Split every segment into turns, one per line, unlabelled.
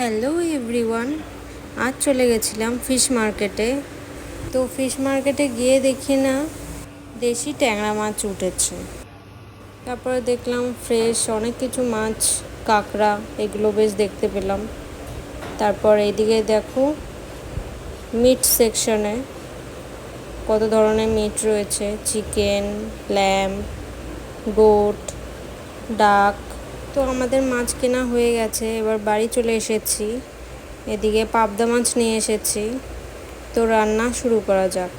Hello everyone আজ চলে গেছিলাম ফিশ মার্কেটে তো ফিশ মার্কেটে গিয়ে দেখি না দেশি ট্যাংরা মাছ উঠেছে। তারপরে দেখলাম ফ্রেশ অনেক কিছু মাছ, কাঁকড়া, এগুলো বেশ দেখতে পেলাম। তারপর এদিকে দেখো মিট সেকশনে কত ধরনের মিট রয়েছে। চিকেন ল্যাম গোট ডাক তো আমাদের মাছ কেনা হয়ে গেছে, এবার বাড়ি চলে এসেছি। এদিকে পাবদা মাছ নিয়ে এসেছি। তো রান্না শুরু করা যাক।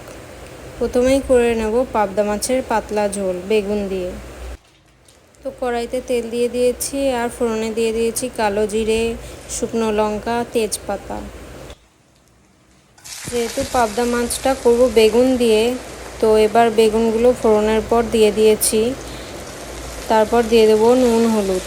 প্রথমেই করে নেব পাবদা মাছের পাতলা ঝোল, বেগুন দিয়ে। তো কড়াইতে তেল দিয়ে দিয়েছি, আর ফোড়নে দিয়ে দিয়েছি কালো জিরে, শুকনো লঙ্কা, তেজপাতা। যেহেতু পাবদা মাছটা করব বেগুন দিয়ে, তো এবার বেগুনগুলো ফোড়নের পর দিয়ে দিয়েছি। তারপর দিয়ে দেবো নুন, হলুদ।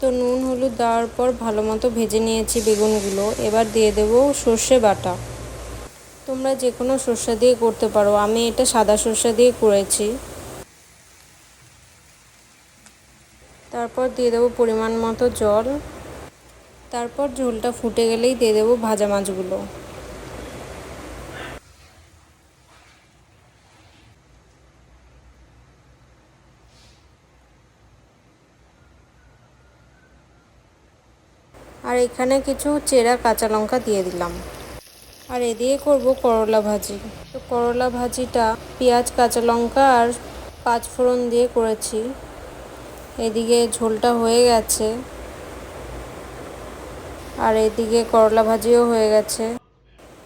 তো নুন, হলুদ দেওয়ার পর ভালো মতো ভেজে নিয়েছি বেগুনগুলো। এবার দিয়ে দেবো সর্ষে বাটা। তোমরা যে কোনো সর্ষে দিয়ে করতে পারো। আমি এটা সাদা সর্ষে দিয়ে করেছি। তারপর দিয়ে দেবো পরিমাণ মতো জল। তারপর ঝোলটা ফুটে গেলেই দিয়ে দেবো ভাজা মাছগুলো। আর এখানে কিছু চেরা কাঁচা লঙ্কা দিয়ে দিলাম। আর এ দিয়ে করব করলা ভাজি। তো করলা ভাজিটা পেঁয়াজ, কাঁচা লঙ্কা আর পাঁচ ফোড়ন দিয়ে করেছি। এদিকে ঝোলটা হয়ে গেছে। আর এদিকে করলা ভাজিও হয়ে গেছে।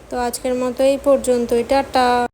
তো আজকের মতো এই পর্যন্তই। টাটা।